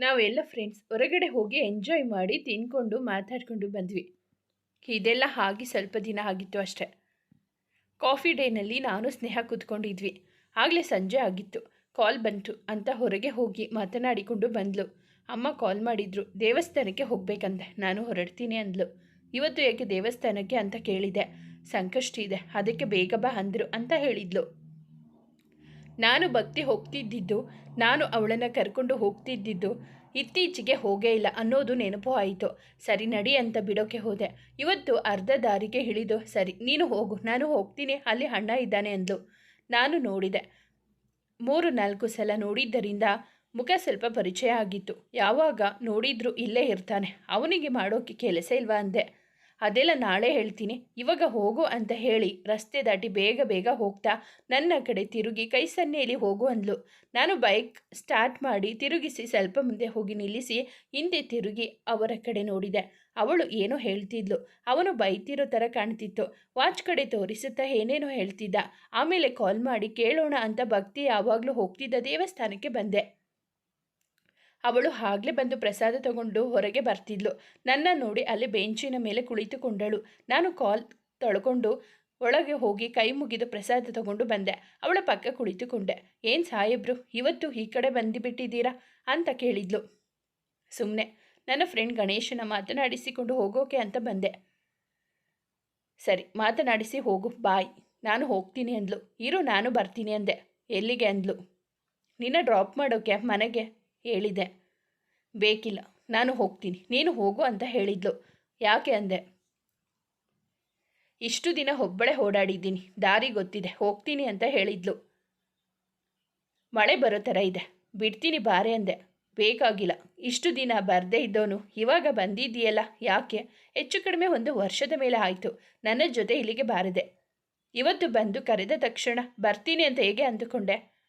ನಾವೆಲ್ಲ ಫ್ರೆಂಡ್ಸ್ ಹೊರಗಡೆ ಹೋಗಿ ಎಂಜಾಯ್ ಮಾಡಿ ತಿನ್ಕೊಂಡು ಮಾತಾಡ್ಕೊಂಡು ಬಂದ್ವಿ. ಇದೆಲ್ಲ ಆಗಿ ಸ್ವಲ್ಪ ದಿನ ಆಗಿತ್ತು ಅಷ್ಟೆ. ಕಾಫಿ ಡೇನಲ್ಲಿ ನಾನು ಸ್ನೇಹ ಕೂತ್ಕೊಂಡಿದ್ವಿ. ಆಗಲೇ ಸಂಜೆ ಆಗಿತ್ತು. ಕಾಲ್ ಬಂತು ಅಂತ ಹೊರಗೆ ಹೋಗಿ ಮಾತನಾಡಿಕೊಂಡು ಬಂದ್ಲು. ಅಮ್ಮ ಕಾಲ್ ಮಾಡಿದ್ರು. ದೇವಸ್ಥಾನಕ್ಕೆ ಹೋಗ್ಬೇಕಂತೆ ನಾನು ಹೊರಡ್ತೀನಿ ಅಂದ್ಲು. ಇವತ್ತು ಯಾಕೆ ದೇವಸ್ಥಾನಕ್ಕೆ ಅಂತ ಕೇಳಿದೆ. ಸಂಕಷ್ಟ ಇದೆ. ಅದಕ್ಕೆ ಬೇಗ ಬಾ ಅಂದರು ಅಂತ ಹೇಳಿದ್ಲು. ನಾನು ಭಕ್ತಿ ಹೋಗ್ತಿದ್ದಿದ್ದು, ನಾನು ಅವಳನ್ನು ಕರ್ಕೊಂಡು ಹೋಗ್ತಿದ್ದಿದ್ದು ಇತ್ತೀಚೆಗೆ ಹೋಗೇ ಇಲ್ಲ ಅನ್ನೋದು ನೆನಪು ಆಯಿತು. ಸರಿ ನಡಿ ಅಂತ ಬಿಡೋಕೆ ಹೋದೆ. ಇವತ್ತು ಅರ್ಧ ದಾರಿಗೆ ಇಳಿದು, ಸರಿ, ನೀನು ಹೋಗು, ನಾನು ಹೋಗ್ತೀನಿ, ಅಲ್ಲಿ ಅಣ್ಣ ಇದ್ದಾನೆ ಅಂದ್ಲು. ನಾನು ನೋಡಿದೆ. ಮೂರು ನಾಲ್ಕು ಸಲ ನೋಡಿದ್ದರಿಂದ ಮುಖ ಸ್ವಲ್ಪ ಪರಿಚಯ ಆಗಿತ್ತು. ಯಾವಾಗ ನೋಡಿದ್ರು ಇಲ್ಲೇ ಇರ್ತಾನೆ. ಅವನಿಗೆ ಮಾಡೋಕೆ ಕೆಲಸ ಇಲ್ವಾ ಅಂದೆ. ಅದೆಲ್ಲ ನಾಳೆ ಹೇಳ್ತೀನಿ. ಇವಾಗ ಹೋಗು ಅಂತ ಹೇಳಿ ರಸ್ತೆ ದಾಟಿ ಬೇಗ ಬೇಗ ಹೋಗ್ತಾ ನನ್ನ ಕಡೆ ತಿರುಗಿ ಕೈ ಸನ್ನೆಯಲ್ಲಿ ಹೋಗು ಅಂದ್ಲು. ನಾನು ಬೈಕ್ ಸ್ಟಾರ್ಟ್ ಮಾಡಿ ತಿರುಗಿಸಿ ಸ್ವಲ್ಪ ಮುಂದೆ ಹೋಗಿ ನಿಲ್ಲಿಸಿ ಹಿಂದೆ ತಿರುಗಿ ಅವರ ಕಡೆ ನೋಡಿದೆ. ಅವಳು ಏನೋ ಹೇಳ್ತಿದ್ಲು. ಅವನು ಬೈತಿರೋ ಥರ ಕಾಣ್ತಿತ್ತು. ವಾಚ್ ಕಡೆ ತೋರಿಸುತ್ತಾ ಏನೇನೋ ಹೇಳ್ತಿದ್ದ. ಆಮೇಲೆ ಕಾಲ್ ಮಾಡಿ ಕೇಳೋಣ ಅಂತ ಭಕ್ತಿ ಯಾವಾಗಲೂ ಹೋಗ್ತಿದ್ದ ದೇವಸ್ಥಾನಕ್ಕೆ ಬಂದೆ. ಅವಳು ಆಗಲೇ ಬಂದು ಪ್ರಸಾದ ತಗೊಂಡು ಹೊರಗೆ ಬರ್ತಿದ್ಲು. ನನ್ನ ನೋಡಿ ಅಲ್ಲಿ ಬೆಂಚಿನ ಮೇಲೆ ಕುಳಿತುಕೊಂಡಳು. ನಾನು ಕಾಲ್ ತಳ್ಕೊಂಡು ಒಳಗೆ ಹೋಗಿ ಕೈ ಮುಗಿದು ಪ್ರಸಾದ ತಗೊಂಡು ಬಂದೆ. ಅವಳ ಪಕ್ಕ ಕುಳಿತುಕೊಂಡೆ. ಏನು ಸಾಹೇಬ್ರು, ಇವತ್ತು ಈ ಕಡೆ ಬಂದುಬಿಟ್ಟಿದ್ದೀರಾ? ಅಂತ ಕೇಳಿದ್ಲು. ಸುಮ್ಮನೆ ನನ್ನ ಫ್ರೆಂಡ್ ಗಣೇಶನ ಮಾತನಾಡಿಸಿಕೊಂಡು ಹೋಗೋಕೆ ಅಂತ ಬಂದೆ. ಸರಿ, ಮಾತನಾಡಿಸಿ ಹೋಗು. ಬಾಯ್. ನಾನು ಹೋಗ್ತೀನಿ ಅಂದ್ಲು. ಇರು, ನಾನು ಬರ್ತೀನಿ ಅಂದೆ. ಎಲ್ಲಿಗೆ ಅಂದ್ಲು? ನಿನ್ನ ಡ್ರಾಪ್ ಮಾಡೋಕೆ, ಮನೆಗೆ? ಹೇಳಿದೆ. ಬೇಕಿಲ್ಲ, ನಾನು ಹೋಗ್ತೀನಿ. ನೀನು ಹೋಗು ಅಂತ ಹೇಳಿದ್ಲು. ಯಾಕೆ ಅಂದೆ? ಇಷ್ಟು ದಿನ ಒಬ್ಬಳೆ ಓಡಾಡಿದ್ದೀನಿ. ದಾರಿ ಗೊತ್ತಿದೆ. ಹೋಗ್ತೀನಿ ಅಂತ ಹೇಳಿದ್ಲು. ಮಳೆ ಬರೋ ಥರ ಇದೆ. ಬಿಡ್ತೀನಿ ಬಾರೆ ಅಂದೆ. ಬೇಕಾಗಿಲ್ಲ. ಇಷ್ಟು ದಿನ ಬರದೇ ಇದ್ದವನು ಇವಾಗ ಬಂದಿದ್ದೀಯಲ್ಲ? ಯಾಕೆ? ಹೆಚ್ಚು ಕಡಿಮೆ ಒಂದು ವರ್ಷದ ಮೇಲೆ ಆಯಿತು. ನನ್ನ ಜೊತೆ ಇಲ್ಲಿಗೆ ಬಾರದೆ. ಇವತ್ತು ಬಂದು ಕರೆದ ತಕ್ಷಣ ಬರ್ತೀನಿ ಅಂತ ಹೇಗೆ ಅಂದುಕೊಂಡೆ?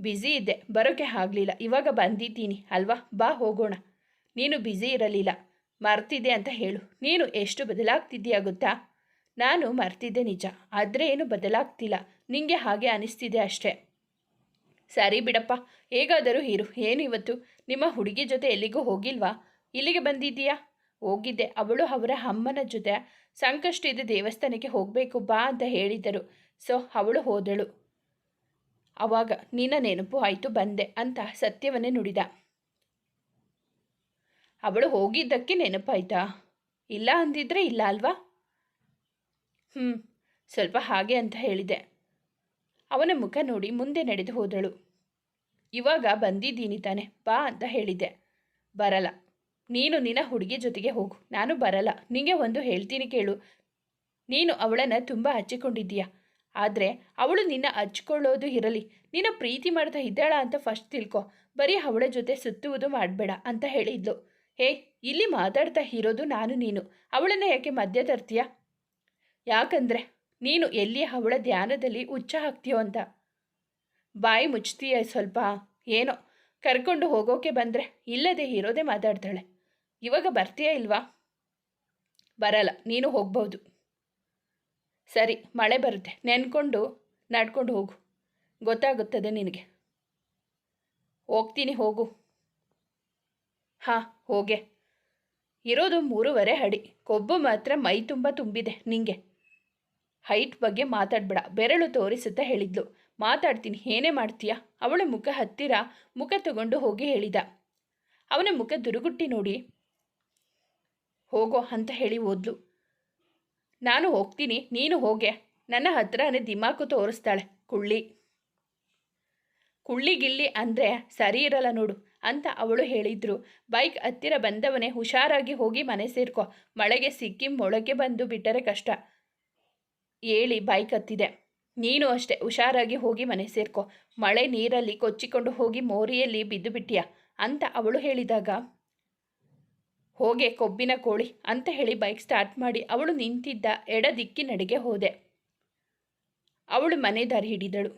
ಬ್ಯುಸಿ ಇದ್ದೆ ಬರೋಕ್ಕೆ ಆಗಲಿಲ್ಲ. ಇವಾಗ ಬಂದಿದ್ದೀನಿ, ಅಲ್ವಾ? ಬಾ ಹೋಗೋಣ. ನೀನು ಬ್ಯುಸಿ ಇರಲಿಲ್ಲ. ಮರ್ತಿದ್ದೆ ಅಂತ ಹೇಳು. ನೀನು ಎಷ್ಟು ಬದಲಾಗ್ತಿದ್ದೀಯಾ ಗೊತ್ತಾ? ನಾನು ಮರ್ತಿದ್ದೆ ನಿಜ, ಆದರೆ ಏನು ಬದಲಾಗ್ತಿಲ್ಲ. ನಿಂಗೆ ಹಾಗೆ ಅನಿಸ್ತಿದೆ ಅಷ್ಟೇ. ಸರಿ ಬಿಡಪ್ಪ, ಹೇಗಾದರೂ ಇರು. ಏನು ಇವತ್ತು? ನಿಮ್ಮ ಹುಡುಗಿ ಜೊತೆ ಎಲ್ಲಿಗೂ ಹೋಗಿಲ್ವಾ? ಇಲ್ಲಿಗೆ ಬಂದಿದ್ದೀಯಾ? ಹೋಗಿದ್ದೆ. ಅವಳು ಅವರ ಅಮ್ಮನ ಜೊತೆ. ಸಂಕಷ್ಟ ದೇವಸ್ಥಾನಕ್ಕೆ ಹೋಗಬೇಕು ಬಾ ಅಂತ ಹೇಳಿದರು ಸೊ, ಅವಳು ಹೋದಳು. ಆವಾಗ ನಿನ್ನ ನೆನಪು ಆಯಿತು ಬಂದೆ ಅಂತ ಸತ್ಯವನ್ನೇ ನುಡಿದ. ಅವಳು ಹೋಗಿದ್ದಕ್ಕೆ ನೆನಪಾಯ್ತಾ? ಇಲ್ಲ ಅಂದಿದ್ರೆ ಇಲ್ಲ ಅಲ್ವಾ? ಹ್ಞೂ ಸ್ವಲ್ಪ ಹಾಗೆ ಅಂತ ಹೇಳಿದೆ. ಅವನ ಮುಖ ನೋಡಿ ಮುಂದೆ ನಡೆದು ಹೋದಳು. ಇವಾಗ ಬಂದಿದ್ದೀನಿ ತಾನೆ, ಬಾ ಅಂತ ಹೇಳಿದೆ. ಬರಲ್ಲ. ನೀನು ನಿನ್ನ ಹುಡುಗಿ ಜೊತೆಗೆ ಹೋಗು. ನಾನು ಬರಲ್ಲ. ನಿಂಗೆ ಒಂದು ಹೇಳ್ತೀನಿ ಕೇಳು. ನೀನು ಅವಳನ್ನು ತುಂಬ ಹಚ್ಚಿಕೊಂಡಿದ್ದೀಯಾ? ಆದರೆ ಅವಳು ನಿನ್ನ ಹಚ್ಕೊಳ್ಳೋದು ಇರಲಿ. ನಿನ್ನ ಪ್ರೀತಿ ಮಾಡ್ತಾ ಇದ್ದಾಳ ಅಂತ ಫಸ್ಟ್ ತಿಳ್ಕೊ. ಬರೀ ಅವಳ ಜೊತೆ ಸುತ್ತುವುದು ಮಾಡಬೇಡ ಅಂತ ಹೇಳಿದ್ಲು. ಹೇ, ಇಲ್ಲಿ ಮಾತಾಡ್ತಾ ಇರೋದು ನಾನು ನೀನು. ಅವಳನ್ನು ಯಾಕೆ ಮಧ್ಯ ತರ್ತೀಯ ಯಾಕಂದರೆ ನೀನು ಎಲ್ಲಿ ಅವಳ ಧ್ಯಾನದಲ್ಲಿ ಹುಚ್ಚ ಹಾಕ್ತೀಯೋ ಅಂತ. ಬಾಯಿ ಮುಚ್ತೀಯ ಸ್ವಲ್ಪ? ಏನೋ. ಕರ್ಕೊಂಡು ಹೋಗೋಕೆ ಬಂದರೆ ಇಲ್ಲದೆ ಇರೋದೇ ಮಾತಾಡ್ತಾಳೆ. ಇವಾಗ ಬರ್ತೀಯಾ ಇಲ್ವಾ? ಬರಲ್ಲ, ನೀನು ಹೋಗ್ಬೋದು. ಸರಿ, ಮಳೆ ಬರುತ್ತೆ. ನೆನ್ಕೊಂಡು ನಡ್ಕೊಂಡು ಹೋಗು. ಗೊತ್ತಾಗುತ್ತದೆ ನಿನಗೆ. ಹೋಗ್ತೀನಿ, ಹೋಗು. ಹಾಂ, ಹೋಗೆ. ಇರೋದು ಮೂರುವರೆ ಅಡಿ. ಕೊಬ್ಬು ಮಾತ್ರ ಮೈ ತುಂಬ ತುಂಬಿದೆ ನಿಂಗೆ. ಹೈಟ್ ಬಗ್ಗೆ ಮಾತಾಡಬೇಡ. ಬೆರಳು ತೋರಿಸುತ್ತಾ ಹೇಳಿದ್ಲು. ಮಾತಾಡ್ತೀನಿ, ಏನೇ ಮಾಡ್ತೀಯಾ? ಅವಳ ಮುಖ ಹತ್ತಿರ ಮುಖ ತಗೊಂಡು ಹೋಗಿ ಹೇಳಿದ. ಅವನ ಮುಖ ದುರುಗುಟ್ಟಿ ನೋಡಿ ಹೋಗೋ ಅಂತ ಹೇಳಿ ಓದ್ಲು. ನಾನು ಹೋಗ್ತೀನಿ, ನೀನು ಹೋಗೆ. ನನ್ನ ಹತ್ರನೇ ದಿಮಾಕು ತೋರಿಸ್ತಾಳೆ, ಕುಳ್ಳಿ. ಕುಳ್ಳಿಗಿಳ್ಳಿ ಅಂದರೆ ಸರಿ ಇರಲ್ಲ ನೋಡು ಅಂತ ಅವಳು ಹೇಳಿದ್ರು. ಬೈಕ್ ಹತ್ತಿರ ಬಂದವನೇ ಹುಷಾರಾಗಿ ಹೋಗಿ ಮನೆ ಸೇರ್ಕೊ. ಮಳೆಗೆ ಸಿಕ್ಕಿ, ಮೊಳಕೆ ಬಂದು ಬಿಟ್ಟರೆ ಕಷ್ಟ. ಹೇಳಿ ಬೈಕ್ ಹತ್ತಿದೆ. ನೀನು ಅಷ್ಟೆ ಹುಷಾರಾಗಿ ಹೋಗಿ ಮನೆ ಸೇರ್ಕೊ. ಮಳೆ ನೀರಲ್ಲಿ ಕೊಚ್ಚಿಕೊಂಡು ಹೋಗಿ ಮೋರಿಯಲ್ಲಿ ಬಿದ್ದು ಬಿಟ್ಟಿಯಾ ಅಂತ ಅವಳು ಹೇಳಿದಾಗ ಹೋಗೆ ಕೊಬ್ಬಿನ ಕೋಳಿ ಅಂತ ಹೇಳಿ ಬೈಕ್ ಸ್ಟಾರ್ಟ್ ಮಾಡಿ ಅವಳು ನಿಂತಿದ್ದ ಎಡ ದಿಕ್ಕಿನಡೆಗೆ ಹೋದೆ. ಅವಳು ಮನೆ ದಾರಿ ಹಿಡಿದಳು.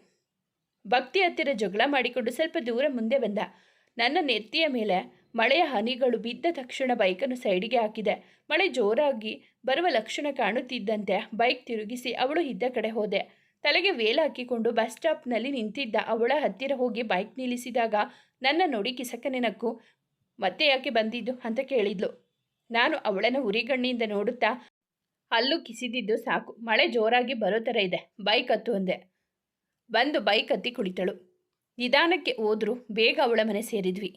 ಭಕ್ತಿ ಹತ್ತಿರ ಜಗಳ ಮಾಡಿಕೊಂಡು ಸ್ವಲ್ಪ ದೂರ ಮುಂದೆ ಬಂದ. ನನ್ನ ನೆತ್ತಿಯ ಮೇಲೆ ಮಳೆಯ ಹನಿಗಳು ಬಿದ್ದ ತಕ್ಷಣ ಬೈಕನ್ನು ಸೈಡಿಗೆ ಹಾಕಿದೆ. ಮಳೆ ಜೋರಾಗಿ ಬರುವ ಲಕ್ಷಣ ಕಾಣುತ್ತಿದ್ದಂತೆ ಬೈಕ್ ತಿರುಗಿಸಿ ಅವಳು ಇದ್ದ ಕಡೆ ಹೋದೆ. ತಲೆಗೆ ವೇಲ ಹಾಕಿಕೊಂಡು ಬಸ್ ಸ್ಟಾಪ್ನಲ್ಲಿ ನಿಂತಿದ್ದ ಅವಳ ಹತ್ತಿರ ಹೋಗಿ ಬೈಕ್ ನಿಲ್ಲಿಸಿದಾಗ ನನ್ನ ನೋಡಿ ಕಿಸಕನೆ ನಕ್ಕು ಮತ್ತೆ ಯಾಕೆ ಬಂದಿದ್ದು ಅಂತ ಕೇಳಿದ್ಲು. ನಾನು ಅವಳನ್ನು ಉರಿಗಣ್ಣಿಯಿಂದ ನೋಡುತ್ತಾ ಅಲ್ಲೂ ಕಿಸಿದಿದ್ದು ಸಾಕು. ಮಳೆ ಜೋರಾಗಿ ಬರೋ ಥರ ಇದೆ. ಬೈಕ್ ಹತ್ತು ಅಂದೆ. ಬಂದು ಬೈಕ್ ಹತ್ತಿ ಕುಳಿತಳು. ನಿಧಾನಕ್ಕೆ ಹೋದರೂ ಬೇಗ ಅವಳ ಮನೆ ಸೇರಿದ್ವಿ.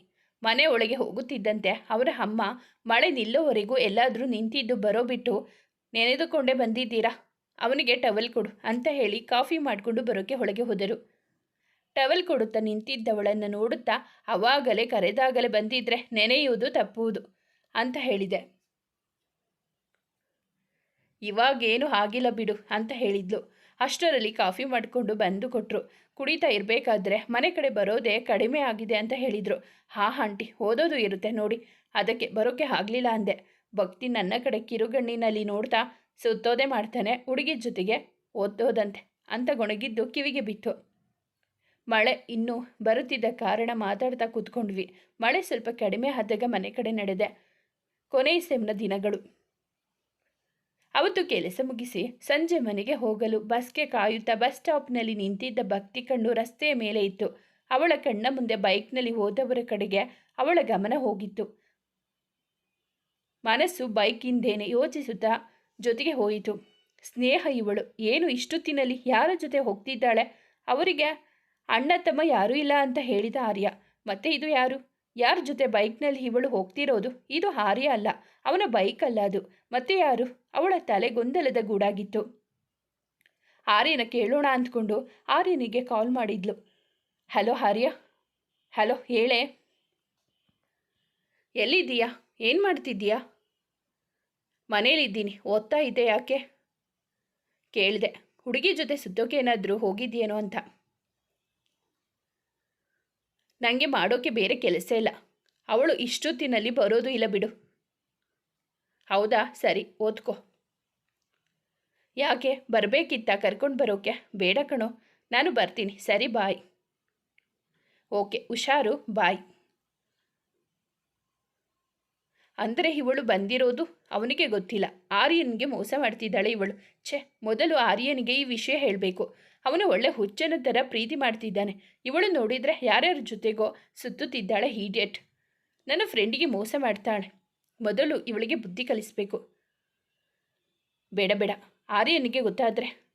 ಮನೆ ಒಳಗೆ ಹೋಗುತ್ತಿದ್ದಂತೆ ಅವರ ಅಮ್ಮ ಮಳೆ ನಿಲ್ಲೋವರೆಗೂ ಎಲ್ಲಾದರೂ ನಿಂತಿದ್ದು ಬರೋ ಬಿಟ್ಟು ನೆನೆದುಕೊಂಡೇ ಬಂದಿದ್ದೀರಾ? ಅವನಿಗೆ ಟವಲ್ ಕೊಡು ಅಂತ ಹೇಳಿ ಕಾಫಿ ಮಾಡಿಕೊಂಡು ಬರೋಕ್ಕೆ ಒಳಗೆ ಹೋದರು. ಟವಲ್ ಕೊಡುತ್ತಾ ನಿಂತಿದ್ದವಳನ್ನು ನೋಡುತ್ತಾ ಅವಾಗಲೇ ಕರೆದಾಗಲೇ ಬಂದಿದ್ರೆ ನೆನೆಯುವುದು ತಪ್ಪುವುದು ಅಂತ ಹೇಳಿದೆ. ಇವಾಗೇನು ಆಗಿಲ್ಲ ಬಿಡು ಅಂತ ಹೇಳಿದ್ಲು. ಅಷ್ಟರಲ್ಲಿ ಕಾಫಿ ಮಾಡಿಕೊಂಡು ಬಂದು ಕೊಟ್ಟರು ಕುಡಿತಾ ಇರಬೇಕಾದ್ರೆ ಮನೆ ಕಡೆ ಬರೋದೇ ಕಡಿಮೆ ಆಗಿದೆ ಅಂತ ಹೇಳಿದರು. ಹಾ ಆಂಟಿ, ಓದೋದು ಇರುತ್ತೆ ನೋಡಿ. ಅದಕ್ಕೆ ಬರೋಕ್ಕೆ ಆಗಲಿಲ್ಲ ಅಂದೆ. ಭಕ್ತಿ ನನ್ನ ಕಡೆ ಕಿರುಗಣ್ಣಿನಲ್ಲಿ ನೋಡ್ತಾ ಸುತ್ತೋದೆ ಮಾಡ್ತಾನೆ ಹುಡುಗಿ ಜೊತೆಗೆ ಓದೋದಂತೆ ಅಂತ ಗೊಣಗಿದ್ದು ಕಿವಿಗೆ ಬಿತ್ತು. ಮಳೆ ಇನ್ನೂ ಬರುತ್ತಿದ್ದ ಕಾರಣ ಮಾತಾಡ್ತಾ ಕೂತ್ಕೊಂಡ್ವಿ. ಮಳೆ ಸ್ವಲ್ಪ ಕಡಿಮೆ ಆದಾಗ ಮನೆ ಕಡೆ ನಡೆದೆ. ಕೊನೆಯ ಸೆಮ್ನ ದಿನಗಳು. ಅವತ್ತು ಕೆಲಸ ಮುಗಿಸಿ ಸಂಜೆ ಮನೆಗೆ ಹೋಗಲು ಬಸ್ಗೆ ಕಾಯುತ್ತಾ ಬಸ್ ಸ್ಟಾಪ್ನಲ್ಲಿ ನಿಂತಿದ್ದ ಭಕ್ತಿ ಕಣ್ಣು ರಸ್ತೆಯ ಮೇಲೆ ಇತ್ತು. ಅವಳ ಕಣ್ಣ ಮುಂದೆ ಬೈಕ್ನಲ್ಲಿ ಹೋದವರ ಕಡೆಗೆ ಅವಳ ಗಮನ ಹೋಗಿತ್ತು. ಮನಸ್ಸು ಬೈಕಿಂದೇನೆ ಯೋಚಿಸುತ್ತಾ ಜೊತೆಗೆ ಹೋಯಿತು. ಸ್ನೇಹ ಇವಳು. ಏನು ಇಷ್ಟೊತ್ತಿನಲ್ಲಿ? ಯಾರ ಜೊತೆ ಹೋಗ್ತಿದ್ದಾಳೆ? ಅವರಿಗೆ ಅಣ್ಣ ತಮ್ಮ ಯಾರೂ ಇಲ್ಲ ಅಂತ ಹೇಳಿದ ಆರ್ಯ, ಮತ್ತೆ ಇದು ಯಾರು? ಯಾರ ಜೊತೆ ಬೈಕ್ನಲ್ಲಿ ಇವಳು ಹೋಗ್ತಿರೋದು? ಇದು ಆರ್ಯ ಅಲ್ಲ, ಅವನ ಬೈಕ್ ಅಲ್ಲ ಅದು. ಮತ್ತೆ ಯಾರು? ಅವಳ ತಲೆ ಗೊಂದಲದ ಗೂಡಾಗಿತ್ತು. ಆರ್ಯನ ಕೇಳೋಣ ಅಂದ್ಕೊಂಡು ಆರ್ಯನಿಗೆ ಕಾಲ್ ಮಾಡಿದ್ಲು. ಹಲೋ ಆರ್ಯ? ಹಲೋ, ಹೇಳೆ? ಎಲ್ಲಿದ್ದೀಯಾ? ಏನು ಮಾಡ್ತಿದ್ದೀಯಾ? ಮನೇಲಿದ್ದೀನಿ, ಓದ್ತಾ ಇದ್ದೆ ಯಾಕೆ? ಕೇಳಿದೆ. ಹುಡುಗಿ ಜೊತೆ ಸುತ್ತೋಕೆ ಏನಾದರೂ ಹೋಗಿದ್ದೀಯೇನೋ ಅಂತ. ನನಗೆ ಮಾಡೋಕ್ಕೆ ಬೇರೆ ಕೆಲಸ ಇಲ್ಲ. ಅವಳು ಇಷ್ಟೊತ್ತಿನಲ್ಲಿ ಬರೋದು ಇಲ್ಲ ಬಿಡು. ಹೌದಾ? ಸರಿ, ಓದ್ಕೋ. ಯಾಕೆ? ಬರಬೇಕಿತ್ತ ಕರ್ಕೊಂಡು ಬರೋಕೆ? ಬೇಡ ಕಣೋ. ನಾನು ಬರ್ತೀನಿ. ಸರಿ, ಬಾಯ್. ಓಕೆ, ಹುಷಾರು, ಬಾಯ್. ಅಂದರೆ ಇವಳು ಬಂದಿರೋದು? ಅವನಿಗೆ ಗೊತ್ತಿಲ್ಲ. ಆರ್ಯನಿಗೆ ಮೋಸ ಮಾಡ್ತಿದ್ದಾಳೆ ಇವಳು. ಛೆ, ಮೊದಲು ಆರ್ಯನಿಗೆ ಈ ವಿಷಯ ಹೇಳಬೇಕು. ಅವನು ಒಳ್ಳೆ ಹುಚ್ಚನ ಥರ ಪ್ರೀತಿ ಮಾಡ್ತಿದ್ದಾನೆ. ಇವಳು ನೋಡಿದರೆ ಯಾರ್ಯಾರ ಜೊತೆಗೋ ಸುತ್ತುತ್ತಿದ್ದಾಳೆ ಹೀಡಿಯಟ್ ನನ್ನ ಫ್ರೆಂಡಿಗೆ ಮೋಸ ಮಾಡ್ತಾಳೆ. ಮೊದಲು ಇವಳಿಗೆ ಬುದ್ಧಿ ಕಲಿಸ್ಬೇಕು. ಬೇಡ ಬೇಡ. ಆರ್ಯನಿಗೆ ಗೊತ್ತಾದರೆ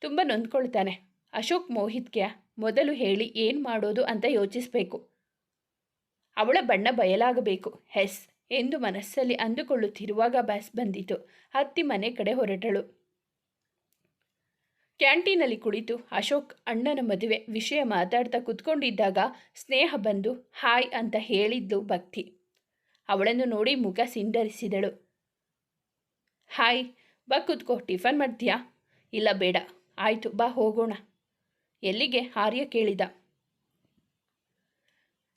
ತುಂಬ ನೊಂದ್ಕೊಳ್ತಾನೆ. ಅಶೋಕ್ ಮೋಹಿತ್ಗೆ ಮೊದಲು ಹೇಳಿ ಏನು ಮಾಡೋದು ಅಂತ ಯೋಚಿಸಬೇಕು. ಅವಳ ಬಣ್ಣ ಬಯಲಾಗಬೇಕು. ಹೆಸ್ ಎಂದು ಮನಸ್ಸಲ್ಲಿ ಅಂದುಕೊಳ್ಳುತ್ತಿರುವಾಗ ಬಸ್ ಬಂದಿತು. ಹತ್ತಿ ಮನೆ ಕಡೆ ಹೊರಟಳು. ಕ್ಯಾಂಟೀನಲ್ಲಿ ಕುಳಿತು ಅಶೋಕ್ ಅಣ್ಣನ ಮದುವೆ ವಿಷಯ ಮಾತಾಡ್ತಾ ಕುತ್ಕೊಂಡಿದ್ದಾಗ ಸ್ನೇಹ ಬಂದು, ಹಾಯ್ ಅಂತ ಹೇಳಿದ್ದು ಭಕ್ತಿ. ಅವಳನ್ನು ನೋಡಿ ಮುಖ ಸಿಂಡರಿಸಿದಳು. ಹಾಯ್, ಬಾ ಕುತ್ಕೋ, ಟಿಫನ್ ಮಾಡ್ತೀಯಾ? ಇಲ್ಲ, ಬೇಡ, ಆಯಿತು, ಬಾ, ಹೋಗೋಣ. ಎಲ್ಲಿಗೆ? ಆರ್ಯ ಕೇಳಿದ.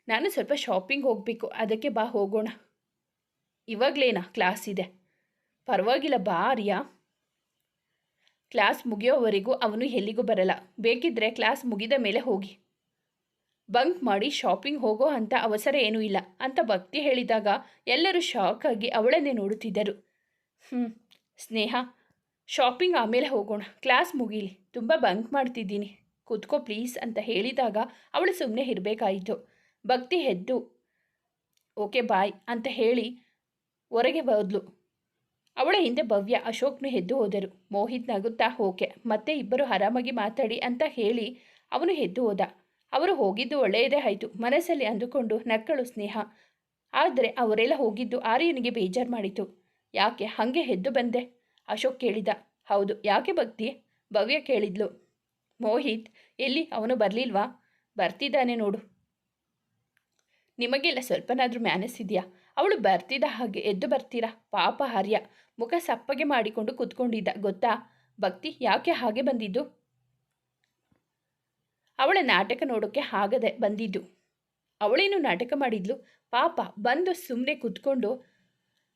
ನಾನು ಸ್ವಲ್ಪ ಶಾಪಿಂಗ್ ಹೋಗಬೇಕು, ಅದಕ್ಕೆ ಬಾ, ಹೋಗೋಣ. ಇವಾಗಲೇನಾ ಕ್ಲಾಸ್ ಇದೆ? ಪರವಾಗಿಲ್ಲ, ಬಾ, ಆರ್ಯ. ಕ್ಲಾಸ್ ಮುಗಿಯೋವರೆಗೂ ಅವನು ಎಲ್ಲಿಗೂ ಬರಲ್ಲ. ಬೇಕಿದ್ದರೆ ಕ್ಲಾಸ್ ಮುಗಿದ ಮೇಲೆ ಹೋಗಿ. ಬಂಕ್ ಮಾಡಿ ಶಾಪಿಂಗ್ ಹೋಗೋ ಅಂತ ಅವಸರ ಏನೂ ಇಲ್ಲ ಅಂತ ಭಕ್ತಿ ಹೇಳಿದಾಗ ಎಲ್ಲರೂ ಶಾಕ್ ಆಗಿ ಅವಳನ್ನೇ ನೋಡುತ್ತಿದ್ದರು. ಹ್ಞೂ ಸ್ನೇಹ, ಶಾಪಿಂಗ್ ಆಮೇಲೆ ಹೋಗೋಣ. ಕ್ಲಾಸ್ ಮುಗೀಲಿ. ತುಂಬ ಬಂಕ್ ಮಾಡ್ತಿದ್ದೀನಿ. ಕೂತ್ಕೋ ಪ್ಲೀಸ್ ಅಂತ ಹೇಳಿದಾಗ ಅವಳು ಸುಮ್ಮನೆ ಇರಬೇಕಾಯಿತು. ಭಕ್ತಿ ಎದ್ದು ಓಕೆ ಬಾಯ್ ಅಂತ ಹೇಳಿ ಹೊರಗೆ ಬದಲು ಅವಳ ಹಿಂದೆ ಭವ್ಯ ಅಶೋಕ್ನು ಎದ್ದು ಹೋದರು. ಮೋಹಿತ್ ನಗುತ್ತಾ, ಓಕೆ, ಮತ್ತೆ ಇಬ್ಬರು ಆರಾಮಾಗಿ ಮಾತಾಡಿ ಅಂತ ಹೇಳಿ ಅವನು ಎದ್ದು ಹೋದ. ಅವರು ಹೋಗಿದ್ದು ಒಳ್ಳೆಯದೇ ಆಯಿತು. ಮನಸ್ಸಲ್ಲಿ ಅಂದುಕೊಂಡು ನಕ್ಕಳು ಸ್ನೇಹ. ಆದರೆ ಅವರೆಲ್ಲ ಹೋಗಿದ್ದು ಆರ್ಯನಿಗೆ ಬೇಜಾರು ಮಾಡಿತು. ಯಾಕೆ, ಹಾಗೆ ಎದ್ದು ಬಂದೆ? ಅಶೋಕ್ ಕೇಳಿದ. ಹೌದು, ಯಾಕೆ ಭಕ್ತಿ? ಭವ್ಯ ಕೇಳಿದ್ಲು. ಮೋಹಿತ್, ಎಲ್ಲಿ? ಅವನು ಬರಲಿಲ್ವಾ? ಬರ್ತಿದ್ದಾನೆ ನೋಡು. ನಿಮಗೆಲ್ಲ ಸ್ವಲ್ಪನಾದರೂ ಮ್ಯಾನಸ್ ಇದೆಯಾ? ಅವಳು ಬರ್ತಿದ್ದ ಹಾಗೆ, ಎದ್ದು ಬರ್ತೀರಾ? ಪಾಪ ಹಾರ್ಯ ಮುಖ ಸಪ್ಪಗೆ ಮಾಡಿಕೊಂಡು ಕೂತ್ಕೊಂಡಿದ್ದ. ಗೊತ್ತಾ? ಭಕ್ತಿ ಯಾಕೆ ಹಾಗೆ ಬಂದಿದ್ದು? ಅವಳ ನಾಟಕ ನೋಡೋಕ್ಕೆ ಆಗದೆ ಬಂದಿದ್ದು. ಅವಳೇನು ನಾಟಕ ಮಾಡಿದ್ಲು? ಪಾಪ, ಬಂದು ಸುಮ್ಮನೆ ಕೂತ್ಕೊಂಡು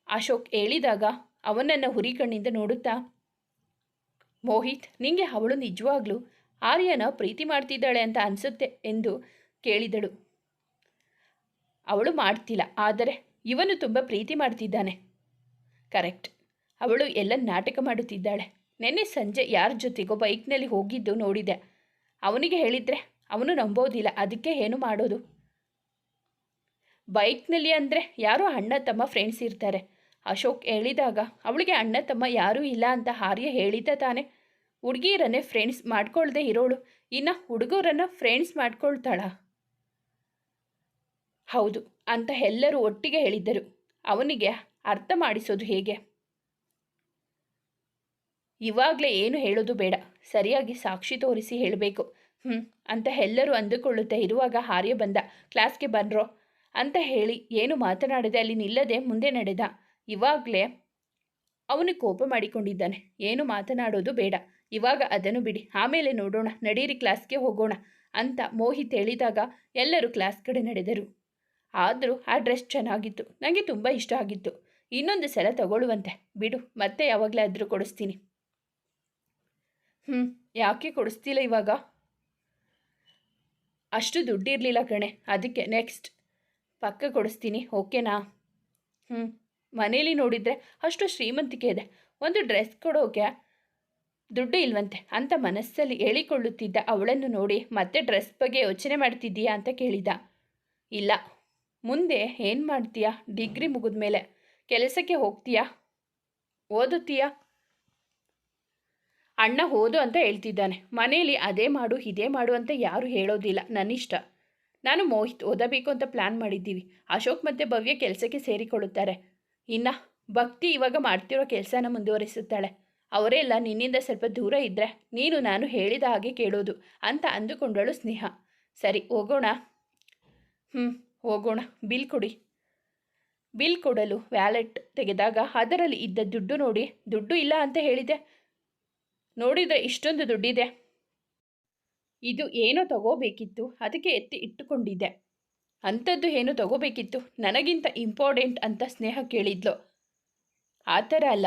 ಅಶೋಕ್ ಹೇಳಿದಾಗ ಅವನನ್ನು ಹುರಿ ಕಣ್ಣಿಂದ ನೋಡುತ್ತಾ, ಮೋಹಿತ್, ನಿಂಗೆ ಅವಳು ನಿಜವಾಗ್ಲೂ ಆರ್ಯನ ಪ್ರೀತಿ ಮಾಡ್ತಿದ್ದಾಳೆ ಅಂತ ಅನಿಸುತ್ತೆ? ಎಂದು ಕೇಳಿದಳು. ಅವಳು ಮಾಡ್ತಿಲ್ಲ, ಆದರೆ ಇವನು ತುಂಬ ಪ್ರೀತಿ ಮಾಡ್ತಿದ್ದಾನೆ. ಕರೆಕ್ಟ್. ಅವಳು ಎಲ್ಲ ನಾಟಕ ಮಾಡುತ್ತಿದ್ದಾಳೆ. ನಿನ್ನೆ ಸಂಜೆ ಯಾರ ಜೊತೆಗೋ ಬೈಕ್ನಲ್ಲಿ ಹೋಗಿದ್ದು ನೋಡಿದೆ. ಅವನಿಗೆ ಹೇಳಿದರೆ ಅವನು ನಂಬೋದಿಲ್ಲ, ಅದಕ್ಕೆ ಏನು ಮಾಡೋದು? ಬೈಕ್ನಲ್ಲಿ ಅಂದರೆ ಯಾರೋ ಅಣ್ಣ ತಮ್ಮ ಫ್ರೆಂಡ್ಸ್ ಇರ್ತಾರೆ. ಅಶೋಕ್ ಹೇಳಿದಾಗ, ಅವಳಿಗೆ ಅಣ್ಣ ತಮ್ಮ ಯಾರೂ ಇಲ್ಲ ಅಂತ ಹಾರ್ಯ ಹೇಳಿದ್ದ ತಾನೆ. ಹುಡುಗಿರನ್ನೇ ಫ್ರೆಂಡ್ಸ್ ಮಾಡ್ಕೊಳ್ದೆ ಇರೋಳು. ಇನ್ನು ಹುಡುಗರನ್ನ ಫ್ರೆಂಡ್ಸ್ ಮಾಡ್ಕೊಳ್ತಾಳ? ಹೌದು, ಅಂತ ಎಲ್ಲರೂ ಒಟ್ಟಿಗೆ ಹೇಳಿದ್ದರು. ಅವನಿಗೆ ಅರ್ಥ ಮಾಡಿಸೋದು ಹೇಗೆ? ಇವಾಗಲೇ ಏನು ಹೇಳೋದು ಬೇಡ. ಸರಿಯಾಗಿ ಸಾಕ್ಷಿ ತೋರಿಸಿ ಹೇಳಬೇಕು. ಹ್ಞೂ ಅಂತ ಎಲ್ಲರೂ ಅಂದುಕೊಳ್ಳುತ್ತಾ ಇರುವಾಗ ಹಾರ್ಯ ಬಂದ. ಕ್ಲಾಸ್ಗೆ ಬನ್ರೋ, ಅಂತ ಹೇಳಿ ಏನು ಮಾತನಾಡದೆ ಅಲ್ಲಿ ನಿಲ್ಲದೆ ಮುಂದೆ ನಡೆದ. ಇವಾಗಲೇ ಅವನು ಕೋಪ ಮಾಡಿಕೊಂಡಿದ್ದಾನೆ. ಏನು ಮಾತನಾಡೋದು ಬೇಡ. ಇವಾಗ ಅದನ್ನು ಬಿಡಿ. ಆಮೇಲೆ ನೋಡೋಣ. ನಡೀರಿ, ಕ್ಲಾಸ್ಗೆ ಹೋಗೋಣ, ಅಂತ ಮೋಹಿತ್ ಹೇಳಿದಾಗ ಎಲ್ಲರೂ ಕ್ಲಾಸ್ ಕಡೆ ನಡೆದರು. ಆದರೂ ಆ ಡ್ರೆಸ್ ಚೆನ್ನಾಗಿತ್ತು. ನನಗೆ ತುಂಬ ಇಷ್ಟ ಆಗಿತ್ತು. ಇನ್ನೊಂದು ಸಲ ತಗೊಳ್ಳುವಂತೆ. ಬಿಡು, ಮತ್ತೆ ಯಾವಾಗಲಾದರೂ ಕೊಡಿಸ್ತೀನಿ. ಹ್ಞೂ ಯಾಕೆ ಕೊಡಿಸ್ತಿಲ್ಲ ಇವಾಗ? ಅಷ್ಟು ದುಡ್ಡಿರಲಿಲ್ಲ ಕಣೆ, ಅದಕ್ಕೆ ನೆಕ್ಸ್ಟ್ ಪಕ್ಕ ಕೊಡಿಸ್ತೀನಿ ಓಕೆನಾ ಹ್ಞೂ ಮನೇಲಿ ನೋಡಿದರೆ ಅಷ್ಟು ಶ್ರೀಮಂತಿಕೆ ಇದೆ. ಒಂದು ಡ್ರೆಸ್ ಕೊಡೋಕೆ ದುಡ್ಡು ಇಲ್ವಂತೆ ಅಂತ ಮನಸ್ಸಲ್ಲಿ ಹೇಳಿಕೊಳ್ಳುತ್ತಿದ್ದ ಅವಳನ್ನು ನೋಡಿ ಮತ್ತೆ ಡ್ರೆಸ್ ಬಗ್ಗೆ ಯೋಚನೆ ಮಾಡ್ತಿದ್ದೀಯಾ ಅಂತ ಕೇಳಿದ. ಇಲ್ಲ. ಮುಂದೆ ಏನು ಮಾಡ್ತೀಯಾ? ಡಿಗ್ರಿ ಮುಗಿದ ಮೇಲೆ ಕೆಲಸಕ್ಕೆ ಹೋಗ್ತೀಯಾ? ಓದುತ್ತೀಯಾ? ಅಣ್ಣ ಹೋದು ಅಂತ ಹೇಳ್ತಿದ್ದಾನೆ. ಮನೆಯಲ್ಲಿ ಅದೇ ಮಾಡು, ಇದೇ ಮಾಡು ಅಂತ ಯಾರು ಹೇಳೋದಿಲ್ಲ. ನನ್ನಿಷ್ಟ. ನಾನು ಮೋಹಿತ್ ಓದಬೇಕು ಅಂತ ಪ್ಲ್ಯಾನ್ ಮಾಡಿದ್ದೀವಿ. ಅಶೋಕ್ ಮತ್ತು ಭವ್ಯ ಕೆಲಸಕ್ಕೆ ಸೇರಿಕೊಳ್ಳುತ್ತಾರೆ. ಇನ್ನು ಭಕ್ತಿ ಇವಾಗ ಮಾಡ್ತಿರೋ ಕೆಲಸನ ಮುಂದುವರಿಸುತ್ತಾಳೆ. ಅವರೇ ಎಲ್ಲ ನಿನ್ನಿಂದ ಸ್ವಲ್ಪ ದೂರ ಇದ್ದರೆ ನೀನು ನಾನು ಹೇಳಿದ ಹಾಗೆ ಕೇಳೋದು ಅಂತ ಅಂದುಕೊಂಡಳು ಸ್ನೇಹ. ಸರಿ, ಹೋಗೋಣ. ಹ್ಞೂ ಹೋಗೋಣ. ಬಿಲ್ ಕೊಡಿ. ಬಿಲ್ ಕೊಡಲು ವ್ಯಾಲೆಟ್ ತೆಗೆದಾಗ ಅದರಲ್ಲಿ ಇದ್ದ ದುಡ್ಡು ನೋಡಿ, ದುಡ್ಡು ಇಲ್ಲ ಅಂತ ಹೇಳಿದೆ. ನೋಡಿದರೆ ಇಷ್ಟೊಂದು ದುಡ್ಡಿದೆ. ಇದು ಏನೋ ತಗೋಬೇಕಿತ್ತು, ಅದಕ್ಕೆ ಎತ್ತಿ ಇಟ್ಟುಕೊಂಡಿದ್ದೆ. ಅಂಥದ್ದು ಏನು ತಗೋಬೇಕಿತ್ತು, ನನಗಿಂತ ಇಂಪಾರ್ಟೆಂಟ್ ಅಂತ ಸ್ನೇಹ ಕೇಳಿದ್ಲು. ಆ ಥರ ಅಲ್ಲ.